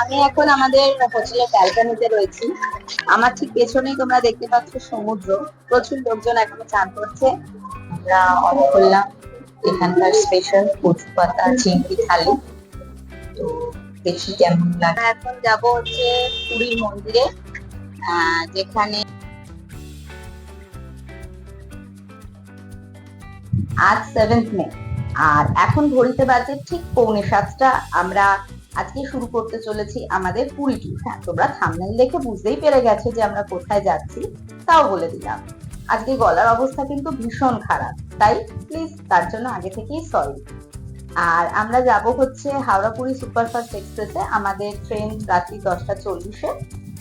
আমি এখন আমাদের হোটেলের ব্যালকনিতে রয়েছি। আমার ঠিক পেছনেই তোমরা দেখতে পাচ্ছ সমুদ্র। প্রচুর লোকজন এখনও চান করছে। আমরা অর্ডার করলাম এখানকার স্পেশাল কচু পাতা, চিংড়ি, থালি। তো দেখি কেমন লাগে। এখন যাব হচ্ছে পুরীর মন্দিরে যেখানে আজ সেভেন্থ মে আর এখন ঘড়িতে বাজে ঠিক পৌনে সাতটা। আমরা আজকে শুরু করতে চলেছি আমাদের পুরী হ্যাঁ তোমরা থামনেল দেখে বুঝতেই পেরে গেছো যে আমরা কোথায় যাচ্ছি, তাও বলে দিলাম। আজকে গলার অবস্থা কিন্তু ভীষণ খারাপ, তাই প্লিজ তার জন্য আগে থেকেই সরি আর আমরা যাব হচ্ছে হাওড়া পুরী সুপারফাস্ট এক্সপ্রেসে, আমাদের ট্রেন রাত্রি দশটা চল্লিশে।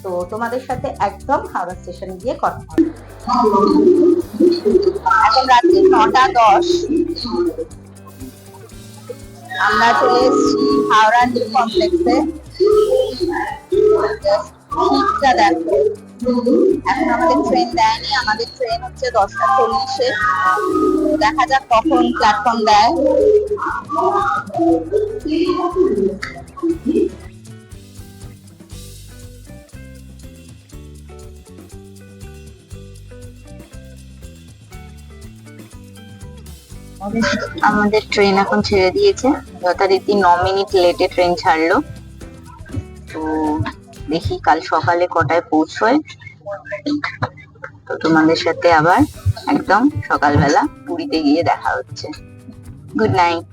তো তোমাদের সাথে একদম হাওড়া স্টেশনে গিয়ে কথা এখন রাত্রি নটা দশ। আমরা চলে এসেছি হাওড়া নিউ কমপ্লেক্সে শীতটা দেখো। এখন আমাদের ট্রেন দেয়নি, আমাদের ট্রেন হচ্ছে দশটা চল্লিশে। দেখা যাক কখন প্ল্যাটফর্ম দেয়। আমাদের ট্রেন এখন ছেড়ে দিয়েছে। যথারীতি ন মিনিট লেটে ট্রেন ছাড়লো। তো দেখি কাল সকালে কটায় পৌঁছয়। তো তোমাদের সাথে আবার একদম সকালবেলা পুরীতে গিয়ে দেখা হচ্ছে। গুড নাইট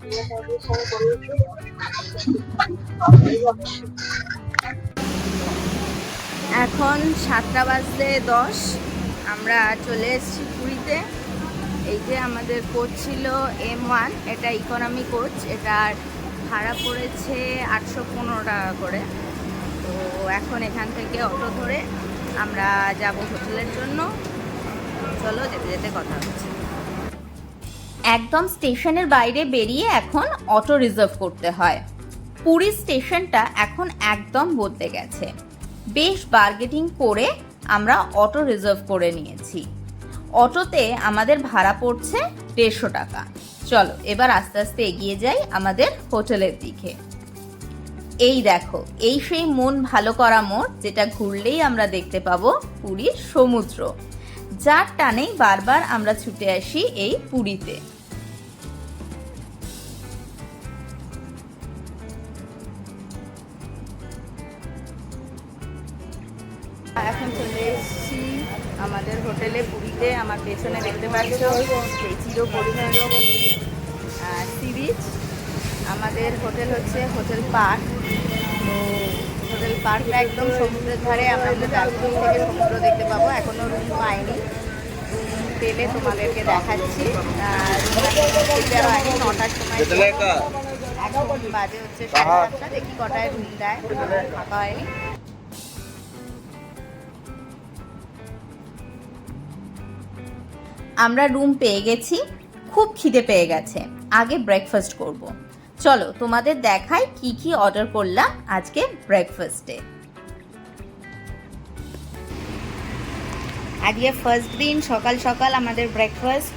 এখন সাতটা বাজতে দশ। আমরা চলে এসেছি পুরীতে। এই যে আমাদের কোচ ছিল এম ওয়ান এটা ইকোনমি কোচ এটার ভাড়া পড়েছে আটশো পনেরো টাকা করে। তো এখন এখান থেকে অটো ধরে আমরা যাব হোটেলের জন্য। চলো যেতে যেতে কথা হচ্ছে। একদম স্টেশনের বাইরে বেরিয়ে এখন অটো রিজার্ভ করতে হয়। পুরী স্টেশনটা এখন একদম বদলে গেছে। বেশ বার্গেটিং করে আমরা অটো রিজার্ভ করে নিয়েছি। অটোতে আমাদের ভাড়া পড়ছে দেড়শো টাকা। চলো, এবার আস্তে আস্তে এগিয়ে যাই আমাদের হোটেলের দিকে। এই দেখো, এই সেই মন ভালো করা মোড় যেটা ঘুরলেই আমরা দেখতে পাবো পুরীর সমুদ্র। যার টানেই বারবার আমরা ছুটে আসি এই পুরীতে। এখন চলে আমাদের হোটেলে পুরীতে আমার পেছনে দেখতে পাচ্ছ সেই চির পরিচিত সি বিচ। আমাদের হোটেল হচ্ছে হোটেল পার্ক। তো হোটেল পার্কটা একদম সমুদ্রের ধারে আমরা ব্যালকনি থেকে সমুদ্র দেখতে পাবো। এখনও রুম পাইনি। রুম পেলে তোমাদেরকে দেখাচ্ছি। আর এখন নটার সময় এখন বাজে হচ্ছে সাড়ে সাতটা দেখি কটায় রুম দেয়। ফাঁকা হয়নি আমরা রুম পেয়ে গেছি। খুব খিদে পেয়ে গেছে। আগে ব্রেকফাস্ট করব। চলো, তোমাদের দেখাই কি কি অর্ডার করলাম আজকে ব্রেকফাস্টে আজকে ফার্স্ট দিন, সকাল সকাল আমাদের ব্রেকফাস্ট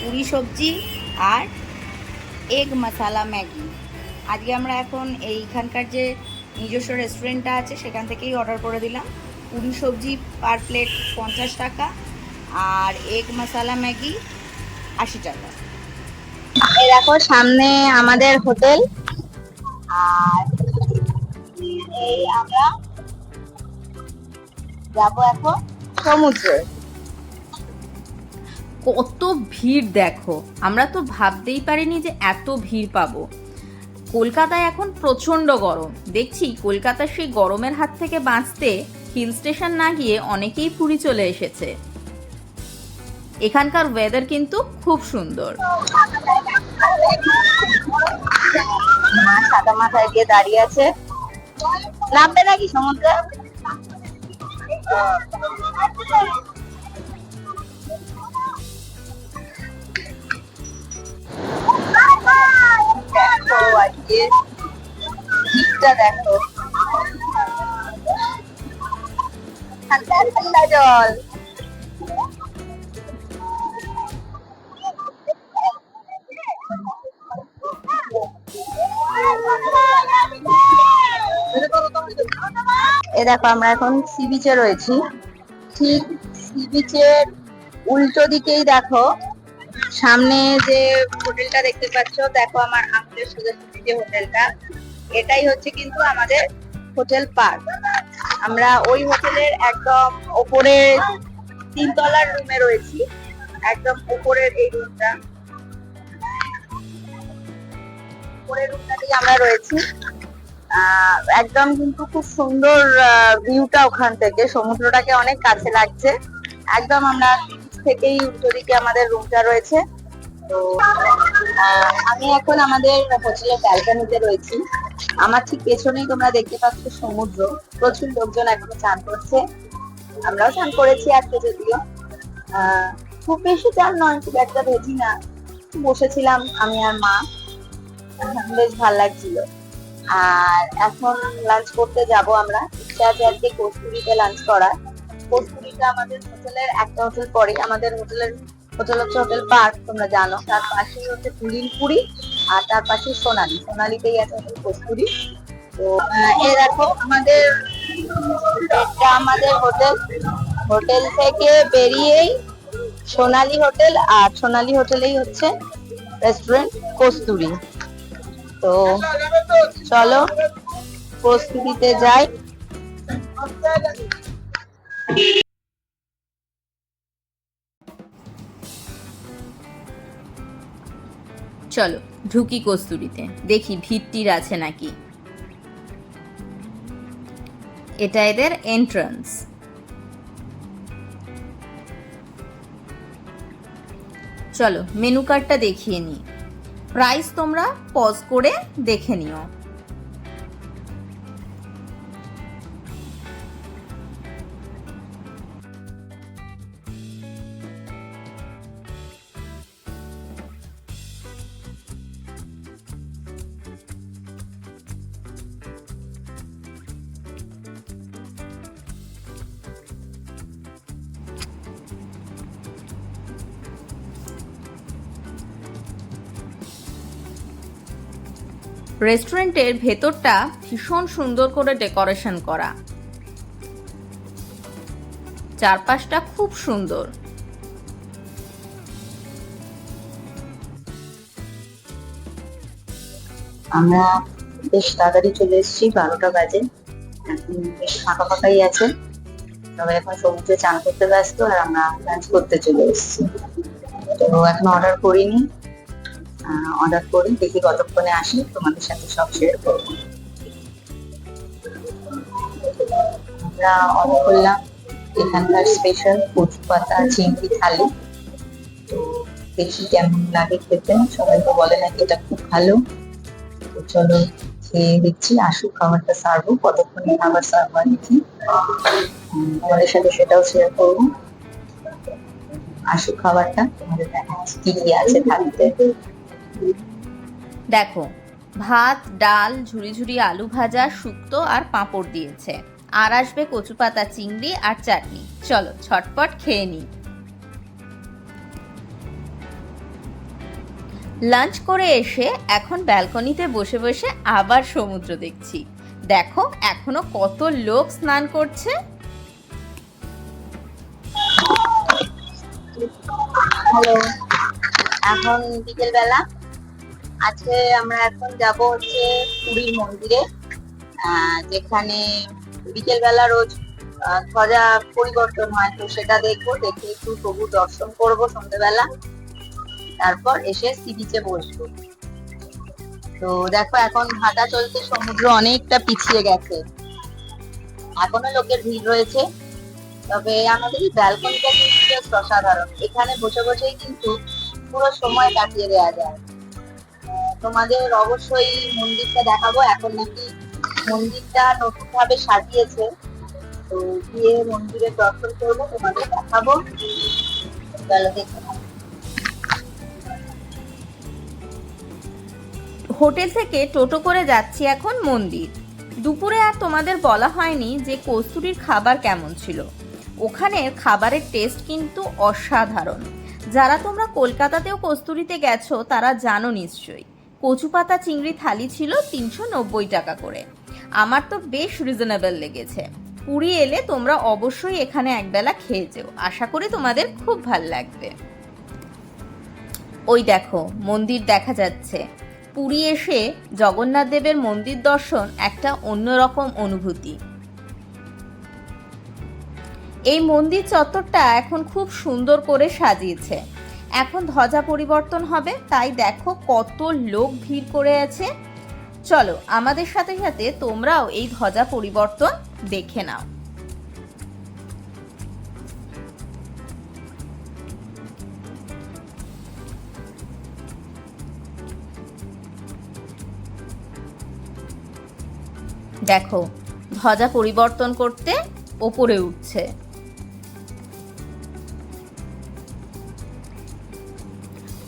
পুরি সবজি আর এগ মশালা ম্যাগি। আজকে আমরা এখন এইখানকার যে নিজস্ব রেস্টুরেন্টটা আছে, সেখান থেকেই অর্ডার করে দিলাম। পুরি সবজি পার প্লেট পঞ্চাশ টাকা আর এগ মশালা ম্যাগি আশি টাকা। এই দেখো সামনে আমাদের হোটেল। আর এই আমরা যাব এখন সমুদ্রে। কত ভিড় দেখো। আমরা তো ভাবতেই পারিনি যে এত ভিড় পাবো। কলকাতায় এখন প্রচণ্ড গরম। দেখছি কলকাতার সেই গরমের হাত থেকে বাঁচতে হিল স্টেশন না গিয়ে অনেকেই পুরী চলে এসেছে। এখানকার ওয়েদার কিন্তু খুব সুন্দর। মাথায় গিয়ে দাঁড়িয়ে আছে। নামবে নাকি সমুদ্রে? দেখো। দেখো জল। এ দেখো, আমরা এখন সি বিচে রয়েছি। ঠিক সি বিচের উল্টো দিকেই দেখো, সামনে যে হোটেলটা দেখতে পাচ্ছ, দেখো আমার আঙ্গুলের সোজাসুজি যে হোটেলটা। এটাই হচ্ছে কিন্তু আমাদের হোটেল পার্ক। আমরা ওই হোটেলের একদম ওপরে তিনতলার রুমে রয়েছি। একদম উপরের এই রুমটা। উপরের রুমটাতেই আমরা রয়েছি। একদম কিন্তু খুব সুন্দর ভিউটা ওখান থেকে। সমুদ্রটাকে অনেক কাছে লাগছে। একদম আমরা থেকেই উল্টো দিকে আমাদের রুমটা রয়েছে। তো আমি এখন আমাদের হোটেলের ব্যালকনিতে রয়েছি। আমার ঠিক পেছনেই তোমরা দেখতে পাচ্ছ সমুদ্র। প্রচুর লোকজন এখন চান করছে। আমরাও চান করেছি আজকে যদিও। খুব বেশি চান নয়, খুব একটা ভেজি না। বসেছিলাম আমি আর মা। বেশ ভালো লাগছিল। আর এখন লাঞ্চ করতে যাব আমরা। ইচ্ছা আছে আজকে কস্তুরিতে লাঞ্চ করা, কস্তুরিটা আমাদের হোটেলের একটা হোটেল পরে, আমাদের হোটেলের হোটেল হচ্ছে হোটেল পার্ক তোমরা জানো। তার পাশেই হচ্ছে পুলিনপুরি আর তার পাশে সোনালি। সোনালিতেই আছে হোটেল কস্তুরি। তো এ দেখো, আমাদের এটা আমাদের হোটেল হোটেল থেকে বেরিয়েই সোনালি হোটেল, আর সোনালি হোটেলেই হচ্ছে রেস্টুরেন্ট কস্তুরি। তো চলো, প্রস্তুতিতে যাই। চলো, ঢুকি কস্তুরিতে। দেখি ভিড়টির আছে নাকি। এটা এদের এন্ট্রান্স চলো মেনু কার্ডটা দেখিয়ে নিই। প্রাইস তোমরা পজ করে দেখে নিও। রেস্টুরেন্টের ভেতরটা ভীষণ সুন্দর করে ডেকোরেশন করা। চারপাশটা খুব সুন্দর। আমরা বেশ তাড়াতাড়ি চলে এসেছি, বারোটা বাজে। এখন বেশ ফাঁকা ফাঁকাই আছে। সবাই এখন সমুদ্রে চান করতে ব্যস্ত আর আমরা লাঞ্চ করতে চলে এসেছি। তো এখন অর্ডার করিনি। অর্ডার করি। দেখি কতক্ষণে আসি। তোমাদের সাথে সব শেয়ার করব। আমরা অর্ডার করলাম। এখানকার স্পেশাল কচু পাতা চিংড়ি, থালি। তো দেখি কেমন লাগে খেতে। সবাই বলে নাকি এটা খুব ভালো। তো চলো খেয়ে দেখছি আসুক, খাবারটা সারবো কতক্ষণে খাবার হয় দেখি। তোমাদের সাথে সেটাও শেয়ার করব। আসুক খাবারটা। তোমাদের দেখাচ্ছি কি আছে থালিতে দেখো, ভাত, ডাল, ঝুরি ঝুরি আলু ভাজা, শুক্তো আর পাঁপড় দিয়েছে। আর আসবে কচু পাতা, চিংড়ি আর চাটনি। চলো, ছটপট খেয়ে নিই। লাঞ্চ করে এসে এখন ব্যালকনিতে বসে বসে আবার সমুদ্র দেখছি। দেখো, এখনও কত লোক স্নান করছে। এখন বিকেল বেলা আজকে আমরা এখন যাব হচ্ছে পুরীর মন্দিরে যেখানে বিকেলবেলা রোজ ধ্বজা পরিবর্তন হয়। তো সেটা দেখব, দেখে একটু প্রভু দর্শন করব সন্ধ্যেবেলা তারপর এসে সি বিচে বসবো। তো দেখো, এখন ভাটা চলতে সমুদ্র অনেকটা পিছিয়ে গেছে। এখনও লোকের ভিড় রয়েছে। তবে আমাদের ব্যালকনিটা কিন্তু অসাধারণ। এখানে বসে বসেই কিন্তু পুরো সময় কাটিয়ে দেওয়া যায়। তোমাদের অবশ্যই মন্দিরটা দেখাবো। এখন নাকি মন্দিরটা নতুন ভাবে সাজিয়েছে। তো গিয়ে মন্দিরের দর্শন করব, তোমাদের দেখাবো। হোটেল থেকে টোটো করে যাচ্ছি এখন মন্দির। দুপুরে আর তোমাদের বলা হয়নি যে কস্তুরীর খাবার কেমন ছিল। ওখানের খাবারের টেস্ট কিন্তু অসাধারণ। যারা তোমরা কলকাতাতেও কস্তুরিতে গেছো, তারা জানো নিশ্চয়ই। কচু পাতা চিংড়ি থালি ছিল তিনশো নব্বই টাকা করে। আমার তো বেশ রিজনেবল লেগেছে। পুরী এলে তোমরা অবশ্যই এখানে একবেলা খেয়ে যেও। আশা করি তোমাদের খুব ভালো লাগবে। ওই দেখো, মন্দির দেখা যাচ্ছে। পুরী এসে জগন্নাথ দেবের মন্দির দর্শন একটা অন্যরকম অনুভূতি। এই মন্দির চত্বরটা এখন খুব সুন্দর করে সাজিয়েছে। এখন ধ্বজা পরিবর্তন হবে, তাই দেখো কত লোক ভিড় করে আছে। চলো আমাদের সাথে সাথে তোমরাও এই ধ্বজা পরিবর্তন দেখে নাও। দেখো, ধ্বজা পরিবর্তন করতে ওপরে উঠছে।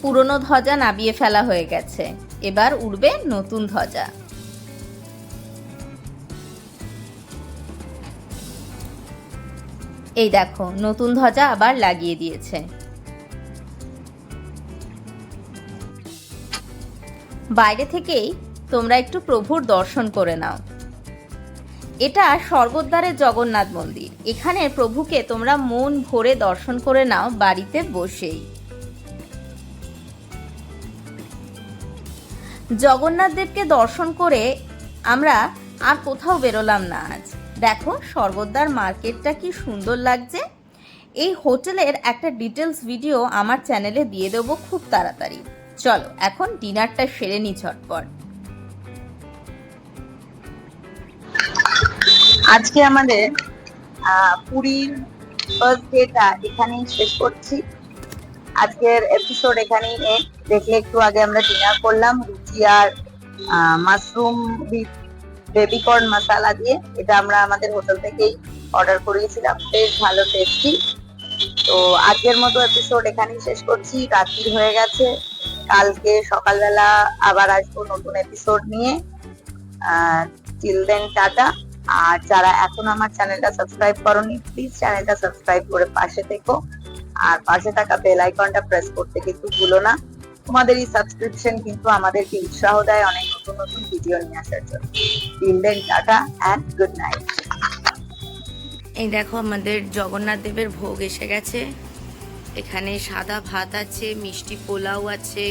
পুরনো ধ্বজা নাবিয়ে ফেলা হয়ে গেছে। এবার উড়বে নতুন ধ্বজা। এই দেখো, নতুন ধ্বজা আবার লাগিয়ে দিয়েছে। বাইরে থেকেই তোমরা একটু প্রভুর দর্শন করে নাও। এটা স্বর্গদ্বারের জগন্নাথ মন্দির। এখানে প্রভুকে তোমরা মন ভরে দর্শন করে নাও বাড়িতে বসেই। জগন্নাথ দেবকে দর্শন করে আমরা আর কোথাও বেরোলাম না আজ। দেখো স্বর্গদ্বার মার্কেটটা কি সুন্দর লাগছে। এই হোটেলের একটা ডিটেলস ভিডিও আমার চ্যানেলে দিয়ে দেবো খুব তাড়াতাড়ি। চলো, এখন ডিনারটা সেরে নি ঝটপট। আজকে আমাদের পুরীর ফার্স্ট ডেটা এখানেই শেষ করছি। আজকের এপিসোড এখানেই end। দেখলে একটু আগে আমরা ডিনার করলাম, রুটি আর মাশরুম বেবিকর্ন মশালা দিয়ে। এটা আমরা আমাদের হোটেল থেকেই অর্ডার করিয়েছিলাম। বেশ ভালো টেস্টি তো আজকের মতো এপিসোড এখানেই শেষ করছি। রাত্রি হয়ে গেছে। কালকে সকালবেলা আবার আসব নতুন এপিসোড নিয়ে। Till then tata. আর যারা এখন আমার চ্যানেলটা সাবস্ক্রাইব করনি প্লিজ চ্যানেলটা সাবস্ক্রাইব করে পাশে থেকো। আর পাশে থাকা বেল আইকনটা প্রেস করতে কিন্তু ভুলো না। তোমাদের এই সাবস্ক্রিপশন কিন্তু আমাদেরকে উৎসাহ দেয় অনেক নতুন নতুন ভিডিও নিয়ে আসার জন্য। তিন দিন টাটা অ্যান্ড গুড নাইট এই দেখো আমাদের জগন্নাথ দেবের ভোগ এসে গেছে। এখানে সাদা ভাত আছে, মিষ্টি পোলাও আছে